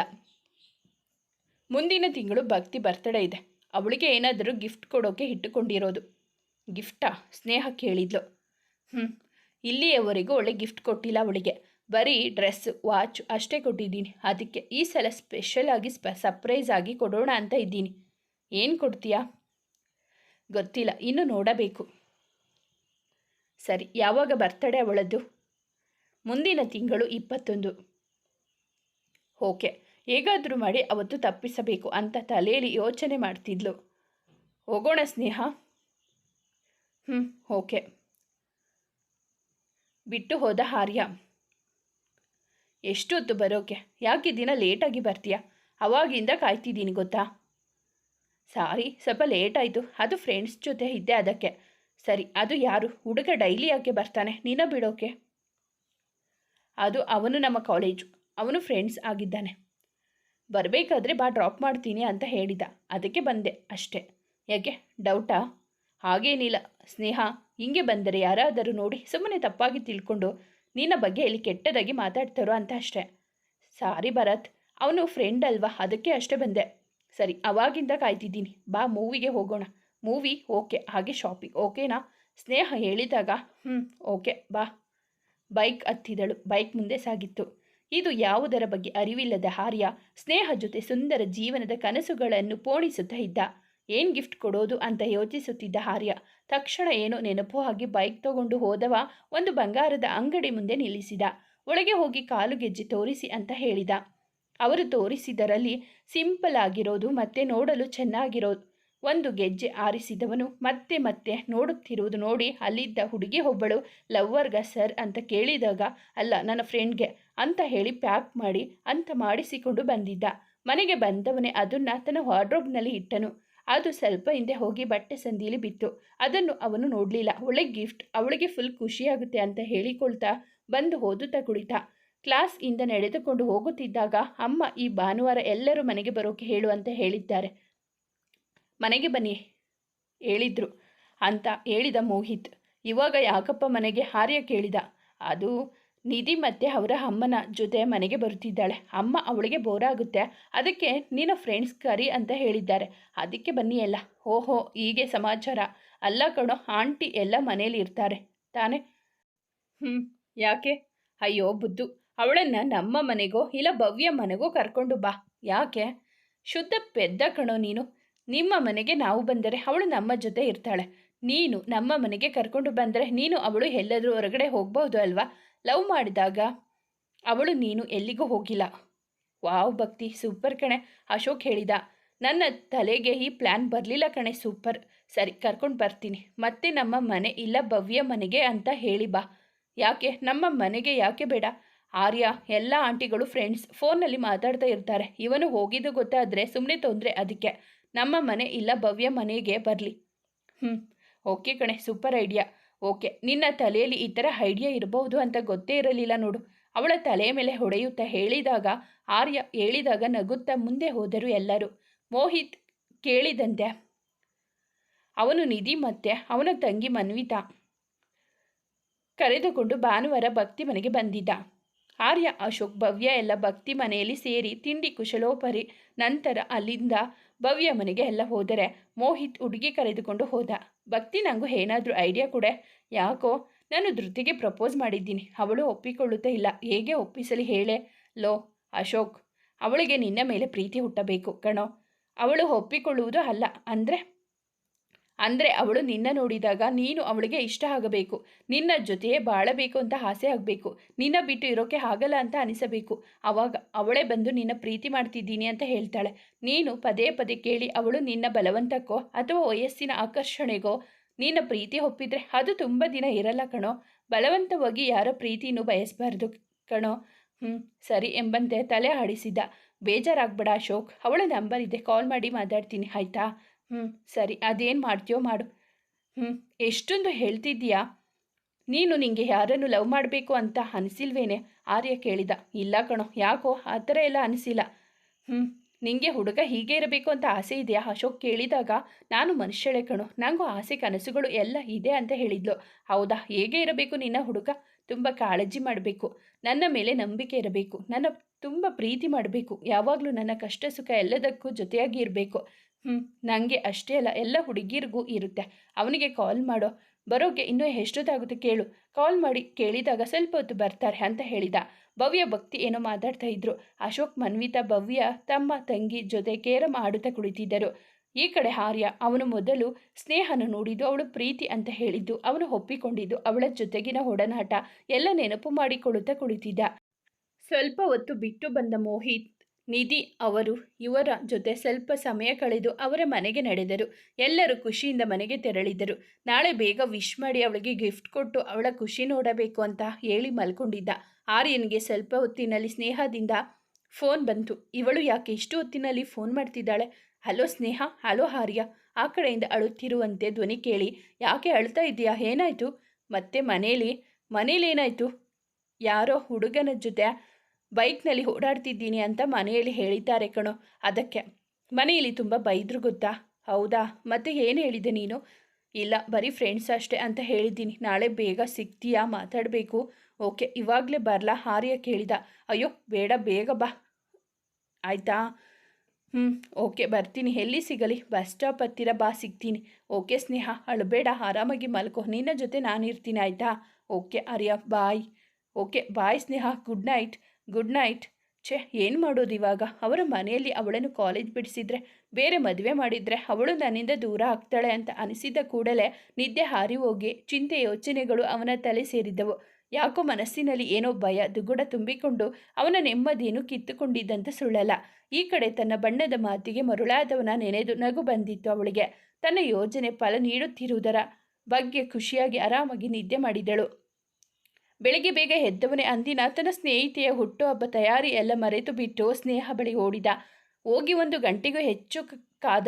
ಮುಂದಿನ ತಿಂಗಳು ಭಕ್ತಿ ಬರ್ತಡೇ ಇದೆ. ಅವಳಿಗೆ ಏನಾದರೂ ಗಿಫ್ಟ್ ಕೊಡೋಕೆ ಇಟ್ಟುಕೊಂಡಿರೋದು. ಗಿಫ್ಟಾ ಸ್ನೇಹ ಕೇಳಿದ್ಲು. ಹ್ಞೂ ಇಲ್ಲಿಯವರೆಗೂ ಒಳ್ಳೆ ಗಿಫ್ಟ್ ಕೊಟ್ಟಿಲ್ಲ ಅವಳಿಗೆ. ಬರೀ ಡ್ರೆಸ್, ವಾಚ್ ಅಷ್ಟೇ ಕೊಟ್ಟಿದ್ದೀನಿ. ಅದಕ್ಕೆ ಈ ಸಲ ಸ್ಪೆಷಲ್ ಆಗಿ ಸ್ಪ ಸರ್ಪ್ರೈಸ್ ಆಗಿ ಕೊಡೋಣ ಅಂತ ಇದ್ದೀನಿ. ಏನು ಕೊಡ್ತೀಯಾ? ಗೊತ್ತಿಲ್ಲ, ಇನ್ನು ನೋಡಬೇಕು. ಸರಿ, ಯಾವಾಗ ಬರ್ತಡೆ ಅವಳದ್ದು? ಮುಂದಿನ ತಿಂಗಳು ಇಪ್ಪತ್ತೊಂದು. ಓಕೆ, ಹೇಗಾದರೂ ಮಾಡಿ ಅವತ್ತು ತಪ್ಪಿಸಬೇಕು ಅಂತ ತಲೆಯಲ್ಲಿ ಯೋಚನೆ ಮಾಡ್ತಿದ್ಲು. ಹೋಗೋಣ ಸ್ನೇಹ. ಹ್ಞೂ ಓಕೆ. ಬಿಟ್ಟು ಹೋದ ಹಾರ್ಯ. ಎಷ್ಟೊತ್ತು ಬರೋಕೆ? ಯಾಕೆ ದಿನ ಲೇಟಾಗಿ ಬರ್ತೀಯಾ? ಅವಾಗಿಂದ ಕಾಯ್ತಿದ್ದೀನಿ ಗೊತ್ತಾ? ಸಾರಿ, ಸ್ವಲ್ಪ ಲೇಟ್ ಆಯಿತು ಅದು ಫ್ರೆಂಡ್ಸ್ ಜೊತೆ ಇದ್ದೆ ಅದಕ್ಕೆ. ಸರಿ, ಅದು ಯಾರು? ಹುಡುಗ ಡೈಲಿ ಯಾಕೆ ಬರ್ತಾನೆ? ನಿನ್ನ ಬಿಡೋಕೆ? ಅದು ಅವನು ನಮ್ಮ ಕಾಲೇಜು ಅವನು ಫ್ರೆಂಡ್ಸ್ ಆಗಿದ್ದಾನೆ. ಬರಬೇಕಾದ್ರೆ ಬಾ ಡ್ರಾಪ್ ಮಾಡ್ತೀನಿ ಅಂತ ಹೇಳಿದ. ಅದಕ್ಕೆ ಬಂದೆ ಅಷ್ಟೇ. ಯಾಕೆ? ಡೌಟಾ ಹಾಗೇನಿಲ್ಲ. ಸ್ನೇಹ, ಹಿಂಗೆ ಬಂದರೆ ಯಾರಾದರೂ ನೋಡಿ ಸುಮ್ಮನೆ ತಪ್ಪಾಗಿ ತಿಳ್ಕೊಂಡು ನಿನ್ನ ಬಗ್ಗೆ ಇಲ್ಲಿ ಕೆಟ್ಟದಾಗಿ ಮಾತಾಡ್ತಾರೋ ಅಂತ ಅಷ್ಟೆ. ಸಾರಿ ಭರತ್, ಅವನು ಫ್ರೆಂಡ್ ಅಲ್ವಾ? ಅದಕ್ಕೆ ಅಷ್ಟೇ ಬಂದೆ. ಸರಿ, ಅವಾಗಿಂದ ಕಾಯ್ತಿದ್ದೀನಿ. ಬಾ, ಮೂವಿಗೆ ಹೋಗೋಣ. Movie, okay. ಹಾಗೆ ಶಾಪಿಂಗ್ ಓಕೆನಾ? ಸ್ನೇಹ ಹೇಳಿದಾಗ ಹ್ಞೂ ಓಕೆ, ಬಾ. ಬೈಕ್ ಹತ್ತಿದಳು. ಬೈಕ್ ಮುಂದೆ ಸಾಗಿತ್ತು. ಇದು ಯಾವುದರ ಬಗ್ಗೆ ಅರಿವಿಲ್ಲದ ಹಾರ್ಯ, ಸ್ನೇಹ ಜೊತೆ ಸುಂದರ ಜೀವನದ ಕನಸುಗಳನ್ನು ಪೋಣಿಸುತ್ತಾ ಇದ್ದ. ಏನು ಗಿಫ್ಟ್ ಕೊಡೋದು ಅಂತ ಯೋಚಿಸುತ್ತಿದ್ದ ಹಾರ್ಯ ತಕ್ಷಣ ಏನೋ ನೆನಪು ಆಗಿ ಬೈಕ್ ತಗೊಂಡು ಹೋದವ ಒಂದು ಬಂಗಾರದ ಅಂಗಡಿ ಮುಂದೆ ನಿಲ್ಲಿಸಿದ. ಒಳಗೆ ಹೋಗಿ ಕಾಲು ಗೆಜ್ಜೆ ತೋರಿಸಿ ಅಂತ ಹೇಳಿದ. ಅವರು ತೋರಿಸಿದರಲ್ಲಿ ಸಿಂಪಲ್ ಆಗಿರೋದು ಮತ್ತೆ ನೋಡಲು ಚೆನ್ನಾಗಿರೋದು. ಒಂದು ಗೆಜ್ಜೆ ಆರಿಸಿದವನು ಮತ್ತೆ ಮತ್ತೆ ನೋಡುತ್ತಿರುವುದು ನೋಡಿ ಅಲ್ಲಿದ್ದ ಹುಡುಗಿ ಒಬ್ಬಳು ಲವ್ವರ್ಗ ಸರ್ ಅಂತ ಕೇಳಿದಾಗ, ಅಲ್ಲ, ನನ್ನ ಫ್ರೆಂಡ್ಗೆ ಅಂತ ಹೇಳಿ ಪ್ಯಾಕ್ ಮಾಡಿ, ಅಂತ ಮಾಡಿಸಿಕೊಂಡು ಬಂದಿದ್ದ. ಮನೆಗೆ ಬಂದವನೇ ಅದನ್ನು ತನ್ನ ವಾರ್ಡ್ರೋಬ್ನಲ್ಲಿ ಇಟ್ಟನು. ಅದು ಸ್ವಲ್ಪ ಹಿಂದೆ ಹೋಗಿ ಬಟ್ಟೆ ಸಂದಿಲಿ ಬಿತ್ತು. ಅದನ್ನು ಅವನು ನೋಡಲಿಲ್ಲ. ಒಳ್ಳೆ ಗಿಫ್ಟ್, ಅವಳಿಗೆ ಫುಲ್ ಖುಷಿಯಾಗುತ್ತೆ ಅಂತ ಹೇಳಿಕೊಳ್ತಾ ಬಂದು ಓದುತ್ತಾ ಕುಳಿತ. ಕ್ಲಾಸ್ ಇಂದ ನಡೆದುಕೊಂಡು ಹೋಗುತ್ತಿದ್ದಾಗ ಅಮ್ಮ ಈ ಭಾನುವಾರ ಎಲ್ಲರೂ ಮನೆಗೆ ಬರೋಕೆ ಹೇಳು ಅಂತ ಹೇಳಿದ್ದಾರೆ. ಮನೆಗೆ ಬನ್ನಿ, ಹೇಳಿದ್ರು ಅಂತ ಹೇಳಿದ ಮೋಹಿತ್. ಇವಾಗ ಯಾಕಪ್ಪ ಮನೆಗೆ ಹಾರ್ಯ ಕೇಳಿದ? ಅದು ನಿಧಿ ಮತ್ತೆ ಅವರ ಅಮ್ಮನ ಜೊತೆ ಮನೆಗೆ ಬರುತ್ತಿದ್ದಾಳೆ. ಅಮ್ಮ ಅವಳಿಗೆ ಬೋರ್ ಆಗುತ್ತೆ. ಅದಕ್ಕೆ, ನೀನು ಫ್ರೆಂಡ್ಸ್ ಕರಿ ಅಂತ ಹೇಳಿದ್ದಾರೆ. ಅದಕ್ಕೆ ಬನ್ನಿ ಎಲ್ಲ. ಓಹೋ ಹೀಗೆ ಸಮಾಚಾರ. ಅಲ್ಲ ಕಣೋ, ಆಂಟಿ ಎಲ್ಲ ಮನೇಲಿ ಇರ್ತಾರೆ. ತಾನೇ? ಹ್ಞೂ ಯಾಕೆ? ಅಯ್ಯೋ, ಬುದ್ದು. ಅವಳನ್ನು ನಮ್ಮ ಮನೆಗೋ ಇಲ್ಲ ಭವ್ಯ ಮನೆಗೋ ಕರ್ಕೊಂಡು ಬಾ. ಯಾಕೆ? ಶುದ್ಧ ಪೆದ್ದ ಕಣೋ ನೀನು. ನಿಮ್ಮ ಮನೆಗೆ ನಾವು ಬಂದರೆ ಅವಳು ನಮ್ಮ ಜೊತೆ ಇರ್ತಾಳೆ. ನೀನು ನಮ್ಮ ಮನೆಗೆ ಕರ್ಕೊಂಡು ಬಂದರೆ ನೀನು ಅವಳು ಎಲ್ಲಾದರೂ ಹೊರಗಡೆ ಹೋಗ್ಬೋದು ಅಲ್ವಾ? ಲವ್ ಮಾಡಿದಾಗ ಅವಳು ನೀನು ಎಲ್ಲಿಗೂ ಹೋಗಿಲ್ಲ. ವಾವ್ ಭಕ್ತಿ, ಸೂಪರ್ ಕಣೆ, ಅಶೋಕ್ ಹೇಳಿದ. ನನ್ನ ತಲೆಗೆ ಈ ಪ್ಲ್ಯಾನ್ ಬರಲಿಲ್ಲ ಕಣೆ, ಸೂಪರ್. ಸರಿ, ಕರ್ಕೊಂಡು ಬರ್ತೀನಿ. ಮತ್ತೆ ನಮ್ಮ ಮನೆ ಇಲ್ಲ ಭವ್ಯ ಮನೆಗೆ ಅಂತ ಹೇಳಿ ಬಾ. ಯಾಕೆ? ನಮ್ಮ ಮನೆಗೆ ಯಾಕೆ ಬೇಡ? ಆರ್ಯ, ಎಲ್ಲ ಆಂಟಿಗಳು ಫ್ರೆಂಡ್ಸ್ ಫೋನಲ್ಲಿ ಮಾತಾಡ್ತಾ ಇರ್ತಾರೆ. ಇವನು ಹೋಗಿದ್ದು ಗೊತ್ತಾದರೆ ಸುಮ್ಮನೆ ತೊಂದರೆ ಅದಕ್ಕೆ. ನಮ್ಮ ಮನೆ ಇಲ್ಲ ಭವ್ಯ ಮನೆಗೆ ಬರಲಿ. ಹ್ಞೂ ಓಕೆ ಕಣೆ, ಸೂಪರ್ ಐಡಿಯಾ. ಓಕೆ, ನಿನ್ನ ತಲೆಯಲ್ಲಿ ಈ ಥರ ಐಡಿಯಾ ಇರಬಹುದು ಅಂತ ಗೊತ್ತೇ ಇರಲಿಲ್ಲ ನೋಡು. ಅವಳ ತಲೆಯ ಮೇಲೆ ಹೊಡೆಯುತ್ತಾ ಹೇಳಿದಾಗ, ಆರ್ಯ ಹೇಳಿದಾಗ ನಗುತ್ತಾ ಮುಂದೆ ಹೋದರು ಎಲ್ಲರೂ. ಮೋಹಿತ್ ಕೇಳಿದಂತೆ, ಅವನು ನಿಧಿ ಮತ್ತೆ ಅವನ ತಂಗಿ ಮನ್ವಿತಾ ಕರೆದುಕೊಂಡು ಭಾನುವಾರ ಭಕ್ತಿ ಮನೆಗೆ ಬಂದಿದ್ದ. ಆರ್ಯ, ಅಶೋಕ್, ಭವ್ಯ ಎಲ್ಲ ಭಕ್ತಿ ಮನೆಯಲ್ಲಿ ಸೇರಿ ತಿಂಡಿ ಕುಶಲೋಪರಿ ನಂತರ ಅಲ್ಲಿಂದ ಭವ್ಯ ಮನೆಗೆ ಎಲ್ಲ ಹೋದರೆ ಮೋಹಿತ್ ಹುಡುಗಿ ಕರೆದುಕೊಂಡು ಹೋದ. ಭಕ್ತಿ ನನಗೂ ಏನಾದರೂ ಐಡಿಯಾ ಕೊಡೆ? ಯಾಕೋ ನಾನು ಧೃತಿಗೆ ಪ್ರಪೋಸ್ ಮಾಡಿದ್ದೀನಿ. ಅವಳು ಒಪ್ಪಿಕೊಳ್ಳುತ್ತೇ ಇಲ್ಲ. ಹೇಗೆ ಒಪ್ಪಿಸಲಿ ಹೇಳೆ? ಲೋ, ಅಶೋಕ್, ಅವಳಿಗೆ ನಿನ್ನ ಮೇಲೆ ಪ್ರೀತಿ ಹುಟ್ಟಬೇಕು ಕಣೋ. ಅವಳು ಒಪ್ಪಿಕೊಳ್ಳುವುದು ಅಲ್ಲ. ಅಂದರೆ? ಅಂದರೆ ಅವಳು ನಿನ್ನ ನೋಡಿದಾಗ ನೀನು ಅವಳಿಗೆ ಇಷ್ಟ ಆಗಬೇಕು. ನಿನ್ನ ಜೊತೆಯೇ ಬಾಳಬೇಕು ಅಂತ ಆಸೆ ಆಗಬೇಕು. ನಿನ್ನ ಬಿಟ್ಟು ಇರೋಕೆ ಆಗಲ್ಲ ಅಂತ ಅನಿಸಬೇಕು. ಅವಾಗ ಅವಳೇ ಬಂದು ನಿನ್ನ ಪ್ರೀತಿ ಮಾಡ್ತಿದ್ದೀನಿ ಅಂತ ಹೇಳ್ತಾಳೆ. ನೀನು ಪದೇ ಪದೇ ಕೇಳಿ ಅವಳು ನಿನ್ನ ಬಲವಂತಕ್ಕೋ ಅಥವಾ ವಯಸ್ಸಿನ ಆಕರ್ಷಣೆಗೋ ನಿನ್ನ ಪ್ರೀತಿ ಒಪ್ಪಿದ್ರೆ ಅದು ತುಂಬ ದಿನ ಇರಲ್ಲ ಕಣೋ. ಬಲವಂತವಾಗಿ ಯಾರೋ ಪ್ರೀತಿನೂ ಬಯಸಬಾರ್ದು ಕಣೋ. ಹ್ಞೂ ಸರಿ ಎಂಬಂತೆ ತಲೆ ಆಡಿಸಿದ್ದ. ಬೇಜಾರಾಗ್ಬೇಡ ಅಶೋಕ್. ಅವಳ ನಂಬರ್ ಇದೆ. ಕಾಲ್ ಮಾಡಿ ಮಾತಾಡ್ತೀನಿ. ಆಯಿತಾ? ಹ್ಞೂ ಸರಿ, ಅದೇನು ಮಾಡ್ತೀಯೋ ಮಾಡು. ಹ್ಞೂ ಎಷ್ಟೊಂದು ಹೇಳ್ತಿದ್ದೀಯಾ? ನೀನು ನಿಂಗೆ ಯಾರನ್ನು ಲವ್ ಮಾಡಬೇಕು ಅಂತ ಅನಿಸಿಲ್ವೇನೆ? ಆರ್ಯ ಕೇಳಿದ. ಇಲ್ಲ ಕಣೋ, ಯಾಕೋ? ಆ ಥರ ಎಲ್ಲ ಅನಿಸಿಲ್ಲ. ಹ್ಞೂ ನಿಂಗೆ ಹುಡುಗ ಹೀಗೆ ಇರಬೇಕು ಅಂತ ಆಸೆ ಇದೆಯಾ? ಅಶೋಕ್ ಕೇಳಿದಾಗ, ನಾನು ಮನುಷ್ಯಳೆ ಕಣೋ ನನಗೂ ಆಸೆ ಕನಸುಗಳು ಎಲ್ಲ ಇದೆ ಅಂತ ಹೇಳಿದ್ಲು. ಹೌದಾ, ಹೇಗೆ ಇರಬೇಕು ನಿನ್ನ ಹುಡುಗ? ತುಂಬ ಕಾಳಜಿ ಮಾಡಬೇಕು. ನನ್ನ ಮೇಲೆ ನಂಬಿಕೆ ಇರಬೇಕು. ನನ್ನ ತುಂಬ ಪ್ರೀತಿ ಮಾಡಬೇಕು. ಯಾವಾಗಲೂ ನನ್ನ ಕಷ್ಟ ಸುಖ ಎಲ್ಲದಕ್ಕೂ ಜೊತೆಯಾಗಿ ಇರಬೇಕು. ಹ್ಞೂ ನನಗೆ ಅಷ್ಟೇ ಅಲ್ಲ, ಎಲ್ಲ ಹುಡುಗಿರಿಗೂ ಇರುತ್ತೆ. ಅವನಿಗೆ ಕಾಲ್ ಮಾಡೋ. ಬರೋಕ್ಕೆ ಇನ್ನೂ ಎಷ್ಟೊತ್ತಾಗುತ್ತೆ ಕೇಳು. ಕಾಲ್ ಮಾಡಿ ಕೇಳಿದಾಗ ಸ್ವಲ್ಪ ಹೊತ್ತು ಬರ್ತಾರೆ ಅಂತ ಹೇಳಿದ. ಭವ್ಯ ಭಕ್ತಿ ಏನೋ ಮಾತಾಡ್ತಾ ಇದ್ರು. ಅಶೋಕ್, ಮನ್ವಿತಾ, ಭವ್ಯ, ತಮ್ಮ ತಂಗಿ ಜೊತೆ ಕೇರಂ ಆಡುತ್ತಾ ಕುಳಿತಿದ್ದರು. ಈ ಕಡೆ ಆರ್ಯ ಅವನು ಮೊದಲು ಸ್ನೇಹನ ನೋಡಿದ್ದು, ಅವಳು ಪ್ರೀತಿ ಅಂತ ಹೇಳಿದ್ದು, ಅವನು ಒಪ್ಪಿಕೊಂಡಿದ್ದು, ಅವಳ ಜೊತೆಗಿನ ಒಡನಾಟ, ಎಲ್ಲ ನೆನಪು ಮಾಡಿಕೊಳ್ಳುತ್ತಾ ಕುಳಿತಿದ್ದ. ಸ್ವಲ್ಪ ಹೊತ್ತು ಬಿಟ್ಟು ಬಂದ ಮೋಹಿತ್ ನಿಧಿ ಅವರು ಇವರ ಜೊತೆ ಸ್ವಲ್ಪ ಸಮಯ ಕಳೆದು ಅವರ ಮನೆಗೆ ನಡೆದರು. ಎಲ್ಲರೂ ಖುಷಿಯಿಂದ ಮನೆಗೆ ತೆರಳಿದರು. ನಾಳೆ ಬೇಗ ವಿಶ್ ಮಾಡಿ ಅವಳಿಗೆ ಗಿಫ್ಟ್ ಕೊಟ್ಟು ಅವಳ ಖುಷಿ ನೋಡಬೇಕು ಅಂತ ಹೇಳಿ ಮಲ್ಕೊಂಡಿದ್ದ. ಆರ್ಯನ್ಗೆ ಸ್ವಲ್ಪ ಹೊತ್ತಿನಲ್ಲಿ ಸ್ನೇಹದಿಂದ ಫೋನ್ ಬಂತು. ಇವಳು ಯಾಕೆ ಇಷ್ಟು ಹೊತ್ತಿನಲ್ಲಿ ಫೋನ್ ಮಾಡ್ತಿದ್ದಾಳೆ? Hello Sneha, hello Arya. ಆ ಕಡೆಯಿಂದ ಅಳುತ್ತಿರುವಂತೆ ಧ್ವನಿ ಕೇಳಿ, ಯಾಕೆ ಅಳ್ತಾ ಇದೆಯಾ ಏನಾಯಿತು? ಮತ್ತೆ ಮನೇಲಿ ಮನೇಲಿ ಏನಾಯಿತು? ಯಾರೋ ಹುಡುಗನ ಜೊತೆ ಬೈಕ್ನಲ್ಲಿ ಓಡಾಡ್ತಿದ್ದೀನಿ ಅಂತ ಮನೆಯಲ್ಲಿ ಹೇಳಿದ್ದಾರೆ ಕಣೋ. ಅದಕ್ಕೆ ಮನೆಯಲ್ಲಿ ತುಂಬ ಬೈದ್ರು ಗೊತ್ತಾ? ಹೌದಾ? ಮತ್ತೆ ಏನು ಹೇಳಿದೆ ನೀನು? ಇಲ್ಲ, ಬರೀ ಫ್ರೆಂಡ್ಸ್ ಅಷ್ಟೇ ಅಂತ ಹೇಳಿದ್ದೀನಿ. ನಾಳೆ ಬೇಗ ಸಿಗ್ತೀಯಾ? ಮಾತಾಡಬೇಕು. ಓಕೆ, ಇವಾಗಲೇ ಬರಲಾ? ಹಾರಿಯ ಕೇಳಿದ. ಅಯ್ಯೋ, ಬೇಡ, ಬೇಗ ಬಾ. ಆಯಿತಾ? ಹ್ಞೂ ಓಕೆ, ಬರ್ತೀನಿ. ಎಲ್ಲಿ ಸಿಗಲಿ? ಬಸ್ ಸ್ಟಾಪ್ ಹತ್ತಿರ ಬಾ, ಸಿಗ್ತೀನಿ. ಓಕೆ, ಸ್ನೇಹ, ಅಳಬೇಡ, ಆರಾಮಾಗಿ ಮಲ್ಕೋ. ನಿನ್ನ ಜೊತೆ ನಾನು ಇರ್ತೀನಿ ಆಯಿತಾ? Okay, Arya, bye. Okay, bye, Sneha. Good night. Good night ಛೇ, ಏನು ಮಾಡೋದು ಇವಾಗ? ಅವರ ಮನೆಯಲ್ಲಿ ಅವಳನ್ನು ಕಾಲೇಜ್ ಬಿಡಿಸಿದ್ರೆ, ಬೇರೆ ಮದುವೆ ಮಾಡಿದರೆ ಅವಳು ನನ್ನಿಂದ ದೂರ ಆಗ್ತಾಳೆ ಅಂತ ಅನಿಸಿದ ಕೂಡಲೇ ನಿದ್ದೆ ಹಾರಿ ಹೋಗಿ ಚಿಂತೆ ಯೋಚನೆಗಳು ಅವನ ತಲೆ ಸೇರಿದ್ದವು. ಯಾಕೋ ಮನಸ್ಸಿನಲ್ಲಿ ಏನೋ ಭಯ, ದುಗುಡ ತುಂಬಿಕೊಂಡು ಅವನ ನೆಮ್ಮದಿಯನ್ನು ಕಿತ್ತುಕೊಂಡಿದ್ದಂತ ಸುಳ್ಳಲ್ಲ. ಈ ಕಡೆ ತನ್ನ ಬಣ್ಣದ ಮಾತಿಗೆ ಮರುಳಾದವನ ನೆನೆದು ನಗು ಬಂದಿತ್ತು ಅವಳಿಗೆ. ತನ್ನ ಯೋಜನೆ ಫಲ ನೀಡುತ್ತಿರುವುದರ ಬಗ್ಗೆ ಖುಷಿಯಾಗಿ ಆರಾಮಾಗಿ ನಿದ್ದೆ ಮಾಡಿದಳು. ಬೆಳಿಗ್ಗೆ ಬೇಗ ಎದ್ದವನೇ ಅಂದಿನ ತನ್ನ ಸ್ನೇಹಿತೆಯ ಹುಟ್ಟುಹಬ್ಬ ತಯಾರಿ ಎಲ್ಲ ಮರೆತು ಬಿಟ್ಟು ಸ್ನೇಹ ಬಳಿ ಓಡಿದ. ಹೋಗಿ ಒಂದು ಗಂಟೆಗೂ ಹೆಚ್ಚು ಕಾದ.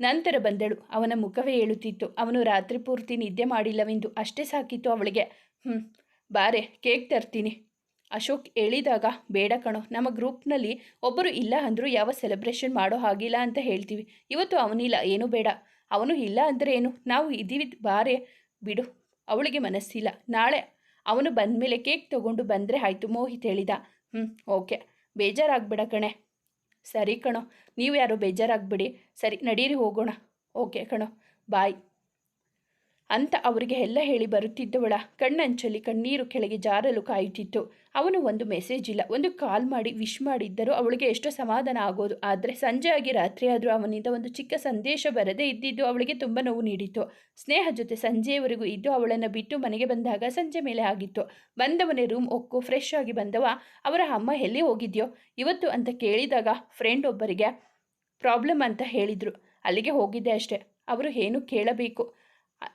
ನಂತರ ಬಂದಳು. ಅವನ ಮುಖವೇ ಹೇಳುತ್ತಿತ್ತು ಅವನು ರಾತ್ರಿ ಪೂರ್ತಿ ನಿದ್ದೆ ಮಾಡಿಲ್ಲವೆಂದು ಅಷ್ಟೇ ಸಾಕಿತ್ತು ಅವಳಿಗೆ. ಹ್ಞೂ ಬಾರೆ, ಕೇಕ್ ತರ್ತೀನಿ. ಅಶೋಕ್ ಹೇಳಿದಾಗ, ಬೇಡ ಕಣೋ, ನಮ್ಮ ಗ್ರೂಪ್ನಲ್ಲಿ ಒಬ್ಬರು ಇಲ್ಲ ಅಂದರೂ ಯಾವ ಸೆಲೆಬ್ರೇಷನ್ ಮಾಡೋ ಹಾಗಿಲ್ಲ ಅಂತ ಹೇಳ್ತೀವಿ. ಇವತ್ತು ಅವನಿಲ್ಲ, ಏನೂ ಬೇಡ. ಅವನು ಇಲ್ಲ ಅಂದರೆ ಏನು? ನಾವು ಇದ್ದೀವಿ, ಬಾರೆ, ಬಿಡು. ಅವಳಿಗೆ ಮನಸ್ಸಿಲ್ಲ. ನಾಳೆ ಅವನು ಬಂದಮೇಲೆ ಕೇಕ್ ತಗೊಂಡು ಬಂದರೆ ಆಯಿತು, ಮೋಹಿತ್ ಹೇಳಿದ. ಹ್ಞೂ ಓಕೆ. ಬೇಜಾರಾಗ್ಬೇಡ ಕಣೆ. ಸರಿ ಕಣೋ, ನೀವು ಯಾರು ಬೇಜಾರಾಗ್ಬಿಡಿ. ಸರಿ, ನಡೀರಿ, ಹೋಗೋಣ. ಓಕೆ ಕಣೋ, ಬಾಯ್. ಅಂತ ಅವರಿಗೆ ಎಲ್ಲ ಹೇಳಿ ಬರುತ್ತಿದ್ದವಳ. ಕಣ್ಣಂಚಲ್ಲಿ ಕಣ್ಣೀರು ಕೆಳಗೆ ಜಾರಲು ಕಾಯುತ್ತಿತ್ತು. ಅವನು ಒಂದು ಮೆಸೇಜ್ ಇಲ್ಲ, ಒಂದು ಕಾಲ್ ಮಾಡಿ ವಿಶ್ ಮಾಡಿದ್ದರೂ ಅವಳಿಗೆ ಎಷ್ಟೋ ಸಮಾಧಾನ ಆಗೋದು. ಆದರೆ ಸಂಜೆ ಆಗಿ ರಾತ್ರಿ ಆದರೂ ಅವನಿಂದ ಒಂದು ಚಿಕ್ಕ ಸಂದೇಶ ಬರದೇ ಇದ್ದಿದ್ದು ಅವಳಿಗೆ ತುಂಬ ನೋವು ನೀಡಿತು ಸ್ನೇಹ ಜೊತೆ ಸಂಜೆಯವರೆಗೂ ಇದ್ದು ಅವಳನ್ನು ಬಿಟ್ಟು ಮನೆಗೆ ಬಂದಾಗ ಸಂಜೆ ಮೇಲೆ ಆಗಿತ್ತು. ಬಂದವನೇ ರೂಮ್ ಒಕ್ಕು ಫ್ರೆಶ್ ಆಗಿ ಬಂದವ. ಅವರ ಅಮ್ಮ, ಎಲ್ಲಿ ಹೋಗಿದ್ಯೋ? ಇವತ್ತು ಅಂತ ಕೇಳಿದಾಗ ಫ್ರೆಂಡ್ ಒಬ್ಬರಿಗೆ ಪ್ರಾಬ್ಲಮ್ ಅಂತ ಹೇಳಿದರು. ಅಲ್ಲಿಗೆ ಹೋಗಿದ್ದೆ ಅಷ್ಟೇ. ಅವರು ಏನು ಕೇಳಬೇಕು?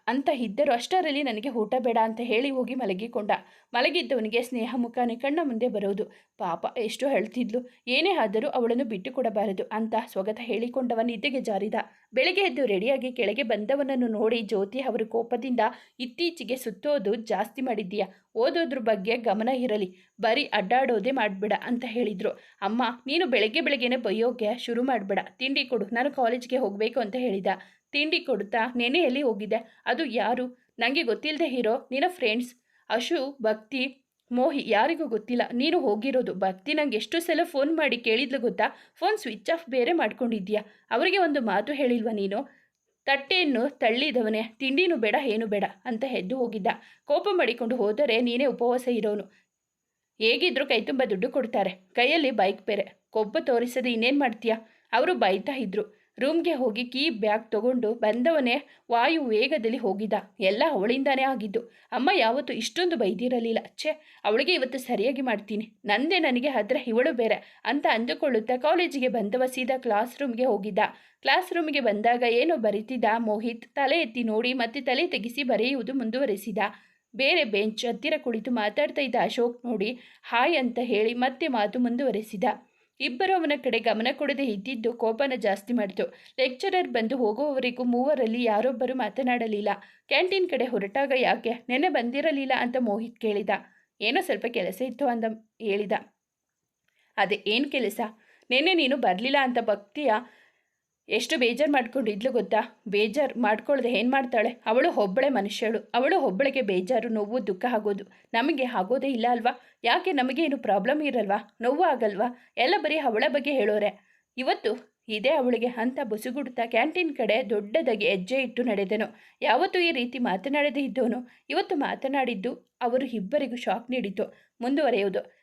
ಅಂತ ಇದ್ದರು ಅಷ್ಟರಲ್ಲಿ ನನಗೆ ಊಟ ಬೇಡ ಅಂತ ಹೇಳಿ ಹೋಗಿ ಮಲಗಿಕೊಂಡ. ಮಲಗಿದ್ದವನಿಗೆ ಸ್ನೇಹ ಮುಖಾನೆ ಕಣ್ಣ ಮುಂದೆ ಬರೋದು. ಪಾಪ ಎಷ್ಟು ಹೇಳ್ತಿದ್ಲು. ಏನೇ ಆದರೂ ಅವಳನ್ನು ಬಿಟ್ಟು ಕೊಡಬಾರದು ಅಂತ ಸ್ವಗತ ಹೇಳಿಕೊಂಡವ ನಿದ್ದೆಗೆ ಜಾರಿದ. ಬೆಳಗ್ಗೆ ಎದ್ದು ರೆಡಿಯಾಗಿ ಕೆಳಗೆ ಬಂದವನನ್ನು ನೋಡಿ ಜ್ಯೋತಿ ಅವರು ಕೋಪದಿಂದ, ಇತ್ತೀಚೆಗೆ ಸುತ್ತೋದು ಜಾಸ್ತಿ ಮಾಡಿದ್ದೀಯಾ? ಓದೋದ್ರ ಬಗ್ಗೆ ಗಮನ ಇರಲಿ. ಬರೀ ಅಡ್ಡಾಡೋದೇ ಮಾಡಬೇಡ ಅಂತ ಹೇಳಿದರು. ಅಮ್ಮ, ನೀನು ಬೆಳಗ್ಗೆ ಬೆಳಗ್ಗೆನೆ ಬೈಯೋಕೆ ಶುರು ಮಾಡಬೇಡ. ತಿಂಡಿ ಕೊಡು. ನಾನು ಕಾಲೇಜ್ಗೆ ಹೋಗಬೇಕು ಅಂತ ಹೇಳಿದ. ತಿಂಡಿ ಕೊಡುತ್ತಾ ನೆನೆಯಲ್ಲಿ ಹೋಗಿದ್ದೆ. ಅದು ಯಾರು? ನನಗೆ ಗೊತ್ತಿಲ್ಲದೆ ಇರೋ ನಿನ್ನ ಫ್ರೆಂಡ್ಸ್ ಅಶು, ಭಕ್ತಿ, ಮೋಹಿ ಯಾರಿಗೂ ಗೊತ್ತಿಲ್ಲ. ನೀನು ಹೋಗಿರೋದು ಭಕ್ತಿ. ನಂಗೆ ಎಷ್ಟು ಸಲ ಫೋನ್ ಮಾಡಿ ಕೇಳಿದ್ಲು ಗೊತ್ತಾ? ಫೋನ್ ಸ್ವಿಚ್ ಆಫ್ ಬೇರೆ ಮಾಡ್ಕೊಂಡಿದ್ಯಾ ಅವರಿಗೆ ಒಂದು ಮಾತು ಹೇಳಿಲ್ವಾ ನೀನು? ತಟ್ಟೆಯನ್ನು ತಳ್ಳಿದವನೇ, ತಿಂಡಿನೂ ಬೇಡ, ಏನು ಬೇಡ ಅಂತ ಎದ್ದು ಹೋಗಿದ್ದ. ಕೋಪ ಮಾಡಿಕೊಂಡು ಹೋದರೆ ನೀನೇ ಉಪವಾಸ ಇರೋನು. ಹೇಗಿದ್ರು ಕೈ ತುಂಬ ದುಡ್ಡು ಕೊಡ್ತಾರೆ. ಕೈಯಲ್ಲಿ ಬೈಕ್ ಬೇರೆ. ಕೊಬ್ಬ ತೋರಿಸದೆ ಇನ್ನೇನು ಮಾಡ್ತೀಯಾ? ಅವರು ಬೈತಾ ಇದ್ರು. ರೂಮ್ಗೆ ಹೋಗಿ ಕೀ ಬ್ಯಾಗ್ ತಗೊಂಡು ಬಂದವನೇ ವಾಯು ವೇಗದಲ್ಲಿ ಹೋಗಿದ್ದ. ಎಲ್ಲ ಅವಳಿಂದಾನೇ ಆಗಿದ್ದು. ಅಮ್ಮ ಯಾವತ್ತೂ ಇಷ್ಟೊಂದು ಬೈದಿರಲಿಲ್ಲ. ಛೇ, ಅವಳಿಗೆ ಇವತ್ತು ಸರಿಯಾಗಿ ಮಾಡ್ತೀನಿ. ನಂದೇ ನನಗೆ ಹತ್ರ ಇವಳು ಬೇರೆ ಅಂತ ಅಂದುಕೊಳ್ಳುತ್ತಾ ಕಾಲೇಜಿಗೆ ಬಂದವ ಸೀದಾ ಕ್ಲಾಸ್ ರೂಮ್ಗೆ ಹೋಗಿದ್ದ. ಕ್ಲಾಸ್ ರೂಮ್ಗೆ ಬಂದಾಗ ಏನೋ ಬರೀತಿದ್ದ ಮೋಹಿತ್. ತಲೆ ಎತ್ತಿ ನೋಡಿ ಮತ್ತೆ ತಲೆ ತೆಗೆಸಿ ಬರೆಯುವುದು ಮುಂದುವರೆಸಿದ. ಬೇರೆ ಬೆಂಚ್ ಹತ್ತಿರ ಕುಳಿತು ಮಾತಾಡ್ತಾ ಇದ್ದ ಅಶೋಕ್ ನೋಡಿ, ಹಾಯ್ ಅಂತ ಹೇಳಿ ಮತ್ತೆ ಮಾತು ಮುಂದುವರೆಸಿದ. ಇಬ್ಬರು ಅವನ ಕಡೆ ಗಮನ ಕೊಡದೆ ಇದ್ದಿದ್ದು ಕೋಪನ ಜಾಸ್ತಿ ಮಾಡಿತು. ಲೆಕ್ಚರರ್ ಬಂದು ಹೋಗುವವರೆಗೂ ಮೂವರಲ್ಲಿ ಯಾರೊಬ್ಬರು ಮಾತನಾಡಲಿಲ್ಲ. ಕ್ಯಾಂಟೀನ್ ಕಡೆ ಹೊರಟಾಗ ಯಾಕೆ? ನೆನೆ ಬಂದಿರಲಿಲ್ಲ ಅಂತ ಮೋಹಿತ್ ಕೇಳಿದ. ಏನೋ ಸ್ವಲ್ಪ ಕೆಲಸ ಇತ್ತು ಅಂತ ಹೇಳಿದ. ಅದೇ, ಏನು ಕೆಲಸ? ನೆನ್ನೆ ನೀನು ಬರಲಿಲ್ಲ ಅಂತ ಭಕ್ತಿಯ ಎಷ್ಟು ಬೇಜಾರು ಮಾಡ್ಕೊಂಡಿದ್ಲು ಗೊತ್ತಾ? ಬೇಜಾರು ಮಾಡ್ಕೊಳ್ಳದೆ ಏನು ಮಾಡ್ತಾಳೆ? ಅವಳು ಒಬ್ಬಳೆ ಮನುಷ್ಯಳು. ಅವಳು ಒಬ್ಬಳಿಗೆ ಬೇಜಾರು, ನೋವು, ದುಃಖ ಆಗೋದು. ನಮಗೆ ಆಗೋದೇ ಇಲ್ಲ ಅಲ್ವಾ? ಯಾಕೆ ನಮಗೇನು ಪ್ರಾಬ್ಲಮ್ ಇರಲ್ವಾ? ನೋವು ಆಗಲ್ವಾ? ಎಲ್ಲ ಬರೀ ಅವಳ ಬಗ್ಗೆ ಹೇಳೋರೆ. ಇವತ್ತು ಇದೇ ಅವಳಿಗೆ ಅಂತ ಬುಸುಗುಡ್ತಾ ಕ್ಯಾಂಟೀನ್ ಕಡೆ ದೊಡ್ಡದಾಗಿ ಹೆಜ್ಜೆ ಇಟ್ಟು ನಡೆದನು. ಯಾವತ್ತೂ ಈ ರೀತಿ ಮಾತನಾಡದೇ ಇದ್ದವನು ಇವತ್ತು ಮಾತನಾಡಿದ್ದು ಅವರು ಇಬ್ಬರಿಗೂ ಶಾಕ್ ನೀಡಿತು ಮುಂದುವರೆಯುವುದು